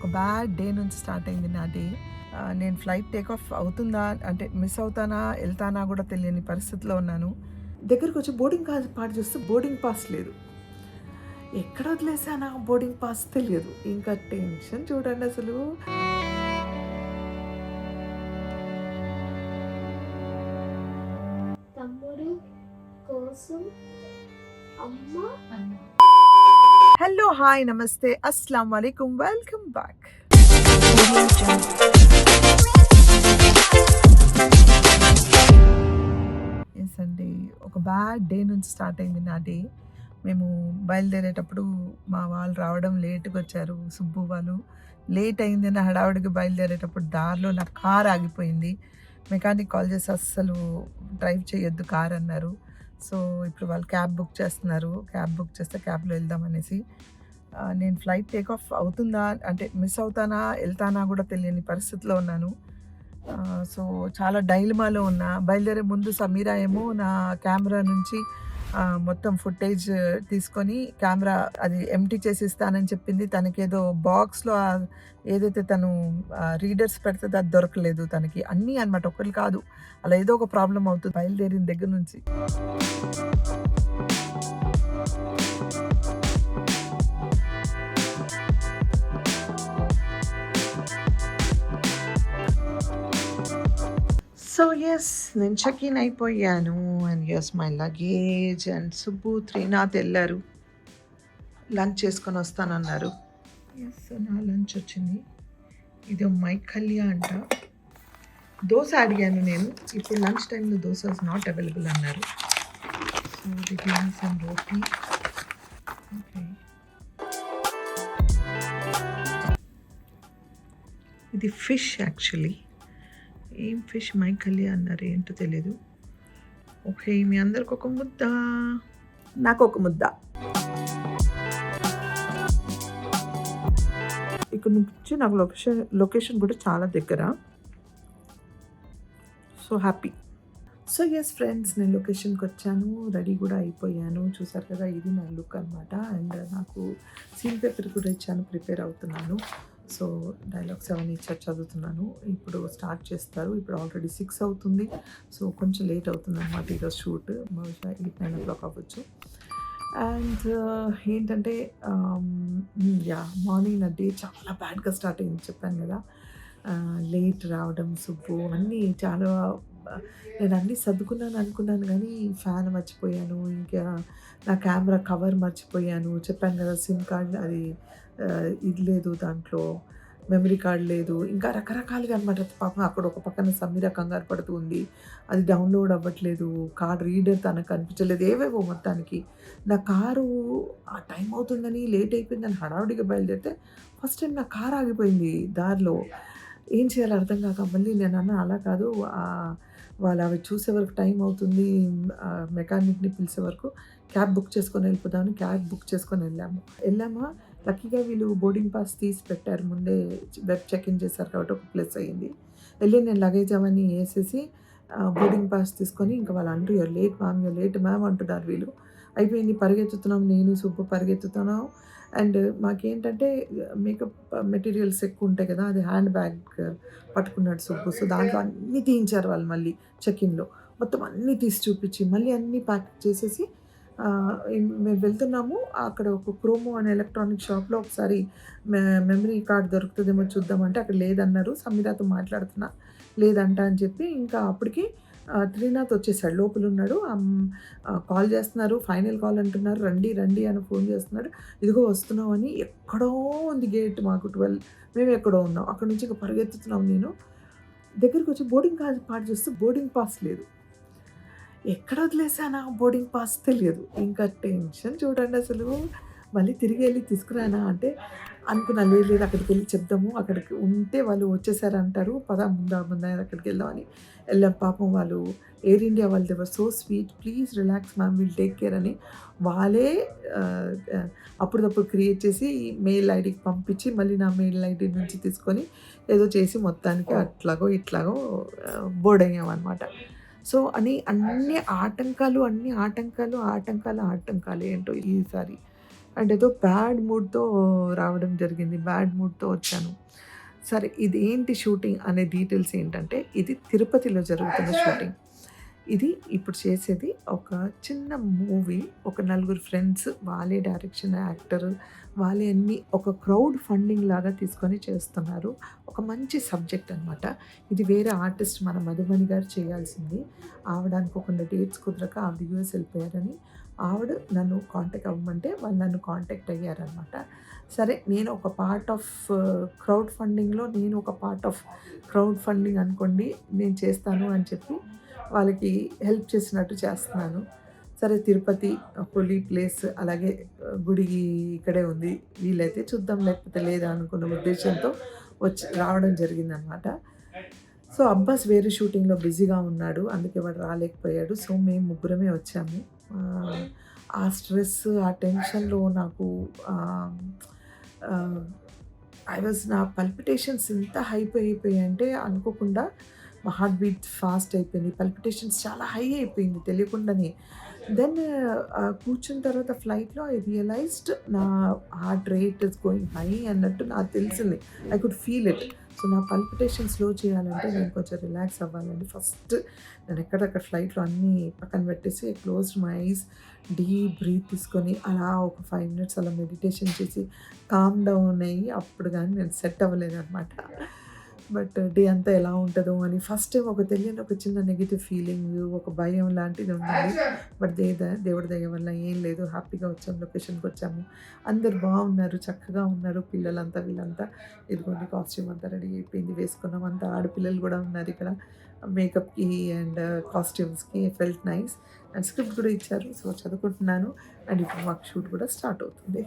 ఒక bad day నుంచి start అయింది నా డే నేను ఫ్లైట్ టేక్ ఆఫ్ అవుతుందా అంటే మిస్ అవుతానా వెళ్తానా కూడా తెలియని పరిస్థితిలో ఉన్నాను. దగ్గరికి వచ్చి బోర్డింగ్ పాస్ పాటు చూస్తే బోర్డింగ్ పాస్ లేదు. ఎక్కడ వదిలేసానా బోర్డింగ్ పాస్ తెలియదు. ఇంకా టెన్షన్ చూడండి అసలు. తమ్ముడు కోసం అమ్మ హలో హాయ్ నమస్తే. అస్సలం వాలేకుమ్ వెల్కమ్ బ్యాక్. ఎస్ అండి ఒక బ్యాడ్ డే నుంచి స్టార్ట్ అయింది నా డే. మేము బయలుదేరేటప్పుడు మా వాళ్ళు రావడం లేట్గా వచ్చారు సుబ్బు వాళ్ళు. లేట్ అయిందని హడావుడికి బయలుదేరేటప్పుడు దారిలో నా కార్ ఆగిపోయింది. మెకానిక్ కాల్ చేసి అస్సలు డ్రైవ్ చేయొద్దు కార్ అన్నారు. సో ఇప్పుడు వాళ్ళు క్యాబ్ బుక్ చేస్తున్నారు. క్యాబ్ బుక్ చేస్తే క్యాబ్లో వెళ్దాం అనేసి. నేను ఫ్లైట్ టేక్ ఆఫ్ అవుతుందా? అంటే మిస్ అవుతానా? వెళ్తానా కూడా తెలియని పరిస్థితిలో ఉన్నాను. సో చాలా డైలమాలో ఉన్నా. బయలుదేరే ముందు సమీరా ఏమో నా కెమెరా నుంచి మొత్తం ఫుటేజ్ తీసుకొని కెమెరా అది ఎంటీ చేసి ఇస్తానని చెప్పింది. తనకేదో బాక్స్లో ఏదైతే తను రీడర్స్ పెడితే అది దొరకలేదు తనకి. అన్నీ అనమాట ఒకటి కాదు. అలా ఏదో ఒక ప్రాబ్లం అవుతుంది బయలుదేరిన దగ్గర నుంచి. సో ఎస్ నేను చెక్ ఇన్ అయిపోయాను and yes my luggage and Subbu Trinath వెళ్ళారు లంచ్ చేసుకొని వస్తానన్నారు ఎస్ నా లంచ్ వచ్చింది ఇది మైకల్య అంట దోశ అడిగాను నేను ఇప్పుడు లంచ్ టైంలో దోశ నాట్ అవైలబుల్ అన్నారు సో దిగి సమ్ రోటీ ఓకే ఇది ఫిష్ యాక్చువల్లీ ఏం ఫిష్ మైకల్లి అన్నారు ఏంటో తెలియదు ఓకే మీ అందరికి ఒక ముద్ద. నాకు ఒక ముద్ద. ఇక్కడ నుంచి నాకు లొకేషన్ లొకేషన్ కూడా చాలా దగ్గర. So happy so yes friends నేను లొకేషన్కి వచ్చాను. రెడీ కూడా అయిపోయాను. చూసారు కదా ఇది నా లుక్ అనమాట అండ్ నాకు సీల్ పేపర్ కూడా ఇచ్చాను ప్రిపేర్ అవుతున్నాను. సో డైలాగ్స్ అవన్నీ ఇచ్చారు చదువుతున్నాను. ఇప్పుడు స్టార్ట్ చేస్తారు. ఇప్పుడు ఆల్రెడీ సిక్స్ అవుతుంది. సో కొంచెం లేట్ అవుతుంది అనమాట ఈరోజు షూట్ బహుశా ఎయిట్ నైన్ ఓ క్లాక్ అవ్వచ్చు అండ్ uh, ఏంటంటే యా మార్నింగ్ నా డే చాలా బ్యాడ్గా స్టార్ట్ అయింది. చెప్పాను కదా. Uh, లేట్ రావడం సుబ్బు అన్నీ చాలా నేను అన్నీ సర్దుకున్నాను అనుకున్నాను కానీ ఫ్యాన్ మర్చిపోయాను ఇంకా నా కెమెరా కవర్ మర్చిపోయాను. చెప్పాను కదా సిమ్ కార్డ్ అది ఇది లేదు దాంట్లో మెమరీ కార్డ్ లేదు. ఇంకా రకరకాలుగా అనమాట పాపం అక్కడ ఒక పక్కన సమీర కంగారు పడుతూ ఉంది. అది డౌన్లోడ్ అవ్వట్లేదు. కార్డ్ రీడర్ తనకు అనిపించలేదు. ఏవేవో మొత్తానికి. నా కారు ఆ టైం అవుతుందని లేట్ అయిపోయిందని హడావుడిగా బయలుదేరితే ఫస్ట్ టైం నా కారు ఆగిపోయింది దారిలో. ఏం చేయాలో అర్థం కాక మళ్ళీ నేను అన్న అలా కాదు. వాళ్ళు అవి చూసే వరకు టైం అవుతుంది. మెకానిక్ని పిలిచే వరకు క్యాబ్ బుక్ చేసుకొని వెళ్ళిపోదామని క్యాబ్ బుక్ చేసుకొని వెళ్ళాము. వెళ్ళామా? లక్కీగా వీళ్ళు బోర్డింగ్ పాస్ తీసి పెట్టారు. ముందే వెబ్ చెక్ ఇన్ చేశారు కాబట్టి ఒక ప్లస్ అయ్యింది. వెళ్ళి నేను లగేజ్ అవన్నీ వేసేసి బోర్డింగ్ పాస్ తీసుకొని ఇంకా వాళ్ళు అంటూ you're late ma'am you're late ma'am అంటున్నారు వీళ్ళు. అయిపోయింది. పరిగెత్తుతున్నాం. నేను సుబ్బు పరిగెత్తుతున్నాం. అండ్ మాకేంటంటే మేకప్ మెటీరియల్స్ ఎక్కువ ఉంటాయి కదా అది హ్యాండ్ బ్యాగ్ పట్టుకున్నాడు సుబ్బు సో దాంట్లో అన్నీ తీయించారు వాళ్ళు మళ్ళీ చెక్-ఇన్‌లో. మొత్తం అన్నీ తీసి చూపించి మళ్ళీ అన్నీ ప్యాక్ చేసేసి మేము వెళ్తున్నాము అక్కడ ఒక క్రోమో అనే ఎలక్ట్రానిక్ షాప్‌లో ఒకసారి మె మెమరీ కార్డ్ దొరుకుతుందేమో చూద్దామంటే అక్కడ లేదన్నారు. సమీరాతో మాట్లాడుతున్నా లేదంట అని చెప్పి ఇంకా అప్పటికి త్రినాథ్ వచ్చేసాడు లోపల ఉన్నాడు కాల్ చేస్తున్నారు. ఫైనల్ కాల్ అంటున్నారు. రండి, రండి అని ఫోన్ చేస్తున్నాడు. ఇదిగో వస్తున్నామని ఎక్కడో ఉంది గేట్ మాకు 12 మేము ఎక్కడో ఉన్నాం. అక్కడి నుంచి ఇంకా పరిగెత్తుతున్నాం నేను. దగ్గరికి వచ్చి బోర్డింగ్ పాస్ పాటు బోర్డింగ్ పాస్ లేదు. ఎక్కడ వదిలేసానా బోర్డింగ్ పాస్ తెలియదు. ఇంకా టెన్షన్ చూడండి అసలు. మళ్ళీ తిరిగి ఎళ్ళి తీసుకురానా అంటే అనుకున్నా లేదు లేదు అక్కడికెళ్ళి చెప్దాము. అక్కడికి ఉంటే వాళ్ళు వచ్చేసారంటారు. పద ముందా ముందా అక్కడికెళ్దాం అని ఎళ్ళాం. పాపం వాళ్ళు ఎయిర్ ఇండియా వాళ్ళు they were so sweet. Please relax ma'am will take care అని వాళ్ళే అప్పటిదప్పుడు క్రియేట్ చేసి మెయిల్ ఐడీకి పంపించి మళ్ళీ నా మెయిల్ ఐడీ నుంచి తీసుకొని ఏదో చేసి మొత్తానికి అట్లాగో ఇట్లాగో బోర్డ్ అయ్యామనమాట. సో అని అన్ని ఆటంకాలు, అన్ని ఆటంకాలు, ఆటంకాలు, ఆటంకాలు ఏంటో ఈసారి అండ్ ఏదో బ్యాడ్ మూడ్‌తో రావడం జరిగింది. బ్యాడ్ మూడ్‌తో వచ్చాను. సరే ఇదేంటి షూటింగ్ అనే డీటెయిల్స్ ఏంటంటే, ఇది తిరుపతిలో జరుగుతున్న షూటింగ్. ఇది ఇప్పుడు చేసేది ఒక చిన్న మూవీ. ఒక నలుగురు ఫ్రెండ్స్ వాళ్ళే డైరెక్షన్, యాక్టర్ వాళ్ళే అన్నీ ఒక క్రౌడ్ ఫండింగ్ లాగా తీసుకొని చేస్తున్నారు. ఒక మంచి సబ్జెక్ట్ అనమాట. ఇది వేరే ఆర్టిస్ట్ మన మధుమణి గారు చేయాల్సింది. ఆవిడ అనుకోకుండా డేట్స్ కుదరక ఆవిడ యూఎస్ వెళ్ళిపోయారని, ఆవిడ నన్ను కాంటాక్ట్ అవ్వమంటే వాళ్ళు నన్ను కాంటాక్ట్ అయ్యారనమాట. సరే నేను ఒక పార్ట్ ఆఫ్ క్రౌడ్ ఫండింగ్‌లో నేను ఒక పార్ట్ ఆఫ్ క్రౌడ్ ఫండింగ్ అనుకోండి. నేను చేస్తాను అని చెప్పి వాళ్ళకి హెల్ప్ చేసినట్టు చేస్తున్నాను. సరే తిరుపతి హోలీ ప్లేస్ అలాగే గుడి ఇక్కడే ఉంది. వీలైతే చూద్దాం లేకపోతే లేదా అనుకున్న ఉద్దేశంతో వచ్చి రావడం జరిగిందనమాట. సో, అబ్బాస్ వేరే షూటింగ్‌లో బిజీగా ఉన్నాడు. అందుకే వాడు రాలేకపోయాడు. సో, మేము ముగ్గురమే వచ్చాము. ఆ స్ట్రెస్, ఆ టెన్షన్‌లో నాకు ఐ వాస్ నా పల్పిటేషన్స్ ఎంత హై అయిపోయాయి అంటే అనుకోకుండా మా హార్ట్ బీట్ ఫాస్ట్ అయిపోయింది. పల్పిటేషన్స్ చాలా హై అయిపోయింది తెలియకుండానే. దెన్ కూర్చున్న తర్వాత ఫ్లైట్‌లో ఐ రియలైజ్డ్ నా heart rate is going high అన్నట్టు నాకు తెలిసింది. I could feel it. So, నా పల్పిటేషన్ స్లో చేయాలంటే నేను కొంచెం రిలాక్స్ అవ్వాలండి. ఫస్ట్ నేను ఎక్కడికక్కడ ఫ్లైట్‌లో అన్నీ పక్కన పెట్టేసి closed my eyes. Deep breath తీసుకొని అలా ఒక 5 మినిట్స్ అలా మెడిటేషన్ చేసి కామ్ డౌన్ అయ్యి అప్పుడు గాని నేను సెట్ అవ్వలేదనమాట. బట్ డే అంతా ఎలా ఉంటుందో అని ఫస్ట్ టైం ఒక తెలియని ఒక చిన్న నెగిటివ్ ఫీలింగ్, ఒక భయం లాంటిది ఉండాలి బట్ దే ద దేవుడి దయ వల్ల ఏం లేదు. హ్యాపీగా వచ్చాము. లొకేషన్‌కి వచ్చాము. అందరు బాగున్నారు. చక్కగా ఉన్నారు. పిల్లలంతా వీళ్ళంతా ఇదిగోండి కాస్ట్యూమ్ అంతా రెడీ అయిపోయింది. వేసుకున్నాం. అంతా ఆడపిల్లలు కూడా ఉన్నారు ఇక్కడ. మేకప్‌కి అండ్ కాస్ట్యూమ్స్‌కి ఫెల్ట్ నైస్. అండ్ స్క్రిప్ట్ కూడా ఇచ్చారు. సో, చదువుకుంటున్నాను. అండ్ ఇప్పుడు మాకు షూట్ కూడా స్టార్ట్ అవుతుంది.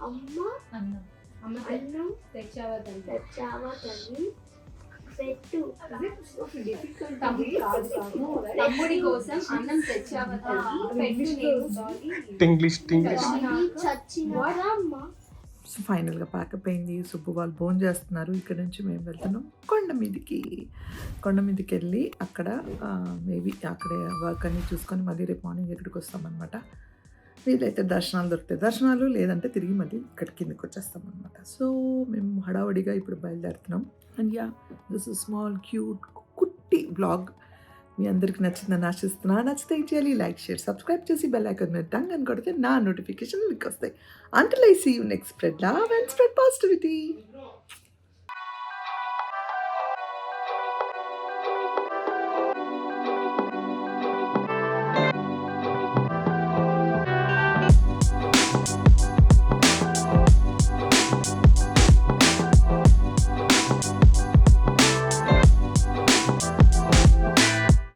అమ్మ అన్నం. అమ్మ అన్నం తెచ్చావా తల్లి? తెచ్చావా తల్లి? పెట్టు. తమ్ముడు కోసం అన్నం తెచ్చావా తల్లి? ఇంగ్లీష్ ఇంగ్లీష్ అమ్మ సో, ఫైనల్‌గా ప్యాకప్ అయింది. సుబ్బు వాళ్ళు భోం చేస్తున్నారు. ఇక్కడి నుంచి మేము వెళ్తున్నాం కొండ మీదకి. కొండ మీదకెళ్ళి అక్కడ ఆహ్, మేబీ అక్కడే వర్క్ అన్నీ చూసుకొని మళ్ళీ రేపు మార్నింగ్ ఇక్కడికి వస్తామనమాట. వీలైతే దర్శనాలు దొరుకుతాయి. దర్శనాలు లేదంటే తిరిగి మళ్ళీ ఇక్కడ కిందకి వచ్చేస్తాం అనమాట సో మేము హడావడిగా ఇప్పుడు బయలుదేరుతున్నాం. And yeah this small cute కుట్టి బ్లాగ్. మీ అందరికి నచ్చిందని ఆశిస్తున్నా. నచ్చితే ఏం చేయాలి? లైక్ షేర్ సబ్స్క్రైబ్ చేసి బెల్ ఐకాన్ మీద టంగ్ అని కొడితే నా నోటిఫికేషన్ మీకు వస్తాయి. Until I see you next spread love and spread positivity